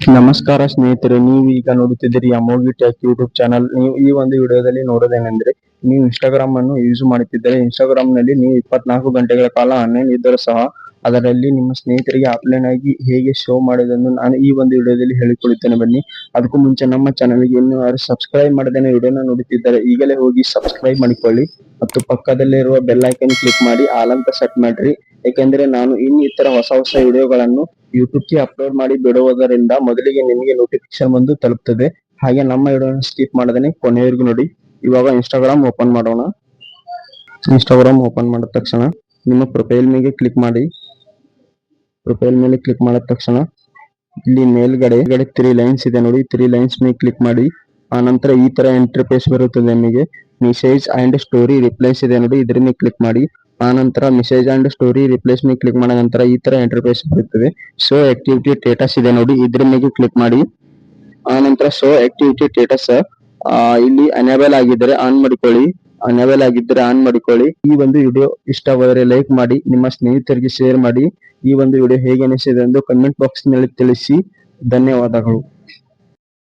ನಮಸ್ಕಾರ ಸ್ನೇಹಿತರೆ ನೀವು ಈಗ ನೋಡುತ್ತಿದ್ದೀರಿ ಅಮೋಗಿ ಟೆಕ್ ಯೂಟ್ಯೂಬ್ ಚಾನಲ್ ನೀವು ಈ ಒಂದು ವಿಡಿಯೋದಲ್ಲಿ ನೋಡೋದೇನೆಂದ್ರೆ, ನೀವು ಇನ್ಸ್ಟಾಗ್ರಾಮ್ ಅನ್ನು ಯೂಸ್ ಮಾಡುತ್ತಿದ್ದರೆ ಇನ್ಸ್ಟಾಗ್ರಾಮ್ನಲ್ಲಿ ನೀವು ಇಪ್ಪತ್ನಾಲ್ಕು ಗಂಟೆಗಳ ಕಾಲ ಆನ್ಲೈನ್ ಇದ್ದರೂ ಸಹ, ಅದರಲ್ಲಿ ನಿಮ್ಮ ಸ್ನೇಹಿತರಿಗೆ ಆಫ್ಲೈನ್ ಆಗಿ ಹೇಗೆ ಶೋ ಮಾಡೋದನ್ನು ನಾನು ಈ ಒಂದು ವಿಡಿಯೋದಲ್ಲಿ ಹೇಳಿಕೊಡುತ್ತೇನೆ ಬನ್ನಿ, ಅದಕ್ಕೂ ಮುಂಚೆ ನಮ್ಮ ಚಾನಲ್ಗೆ ಇನ್ನೂ ಯಾರು ಸಬ್ಸ್ಕ್ರೈಬ್ ಮಾಡದೇನೆ ವಿಡಿಯೋನ ನೋಡುತ್ತಿದ್ದರೆ ಈಗಲೇ ಹೋಗಿ ಸಬ್ಸ್ಕ್ರೈಬ್ ಮಾಡಿಕೊಳ್ಳಿ. ಮತ್ತು ಪಕ್ಕದಲ್ಲಿರುವ ಬೆಲ್ ಐಕನ್ ಕ್ಲಿಕ್ ಮಾಡಿ ಆಲ್ ಸೆಟ್ ಮಾಡ್ರಿ. ಏಕೆಂದರೆ ನಾನು ಇನ್ನಿತರ ಹೊಸ ಹೊಸ ವಿಡಿಯೋಗಳನ್ನು ಯೂಟ್ಯೂಬ್ಗೆ ಅಪ್ಲೋಡ್ ಮಾಡಿ ಬಿಡುವುದರಿಂದ ಮೊದಲಿಗೆ ನಿಮಗೆ ನೋಟಿಫಿಕೇಶನ್ ಬಂದು ತಲುಪ್ತದೆ. ಹಾಗೆ ನಮ್ಮ ವಿಡಿಯೋನ ಸ್ಕಿಪ್ ಮಾಡದೇ ಕೊನೆಯವರೆಗೂ ನೋಡಿ. ಇವಾಗ ಇನ್ಸ್ಟಾಗ್ರಾಮ್ ಓಪನ್ ಮಾಡೋಣ. ಇನ್ಸ್ಟಾಗ್ರಾಮ್ ಓಪನ್ ಮಾಡಿದ ತಕ್ಷಣ ನಿಮ್ಮ ಪ್ರೊಫೈಲ್ ಮೇಲೆ ಕ್ಲಿಕ್ ಮಾಡಿ. ಪ್ರೊಫೈಲ್ ಮೇಲೆ ಕ್ಲಿಕ್ ಮಾಡಿದ ತಕ್ಷಣ ಇಲ್ಲಿ ಮೇಲ್ಗಡೆ ಗಡೆ ತ್ರೀ ಲೈನ್ಸ್ ಇದೆ ನೋಡಿ. ತ್ರೀ ಲೈನ್ಸ್ ಮೇಲೆ ಕ್ಲಿಕ್ ಮಾಡಿ. ಆ ನಂತರ ಈ ತರ ಇಂಟರ್ಫೇಸ್ ಬರುತ್ತದೆ ನಿಮಗೆ. ಮೆಸೇಜ್ ಅಂಡ್ ಸ್ಟೋರಿ ರಿಪ್ಲೇಸ್ ಇದೆ ನೋಡಿ ಇದ್ರ ಕ್ಲಿಕ್ ಮಾಡಿ. ಆನಂತರ ನಂತರ ಮೆಸೇಜ್ ಅಂಡ್ ಸ್ಟೋರಿ ರಿಪ್ಲೇಸ್ ಮೇಲೆ ಕ್ಲಿಕ್ ಮಾಡಿದ ನಂತರ ಈ ತರ ಇಂಟರ್ಫೇಸ್ ಬರುತ್ತದೆ. ಸೋ ಆಕ್ಟಿವಿಟಿ ಸ್ಟೇಟಸ್ ಇದೆ ನೋಡಿ ಇದ್ರ ಮೇಲೆ ಕ್ಲಿಕ್ ಮಾಡಿ. ಆನಂತರ ಸೋ ಆಕ್ಟಿವಿಟಿ ಸ್ಟೇಟಸ್ ಇಲ್ಲಿ ಅನೇಬಲ್ ಆಗಿದ್ದರೆ ಆನ್ ಮಾಡಿಕೊಳ್ಳಿ. ಅನೇಬಲ್ ಆಗಿದ್ದರೆ ಆನ್ ಮಾಡಿಕೊಳ್ಳಿ. ಈ ಒಂದು ವಿಡಿಯೋ ಇಷ್ಟವಾದರೆ ಲೈಕ್ ಮಾಡಿ, ನಿಮ್ಮ ಸ್ನೇಹಿತರಿಗೆ ಶೇರ್ ಮಾಡಿ. ಈ ಒಂದು ವಿಡಿಯೋ ಹೇಗೆ ಅನಿಸಿದೆ ಎಂದು ಕಮೆಂಟ್ ಬಾಕ್ಸ್ನಲ್ಲಿ ತಿಳಿಸಿ. ಧನ್ಯವಾದಗಳು.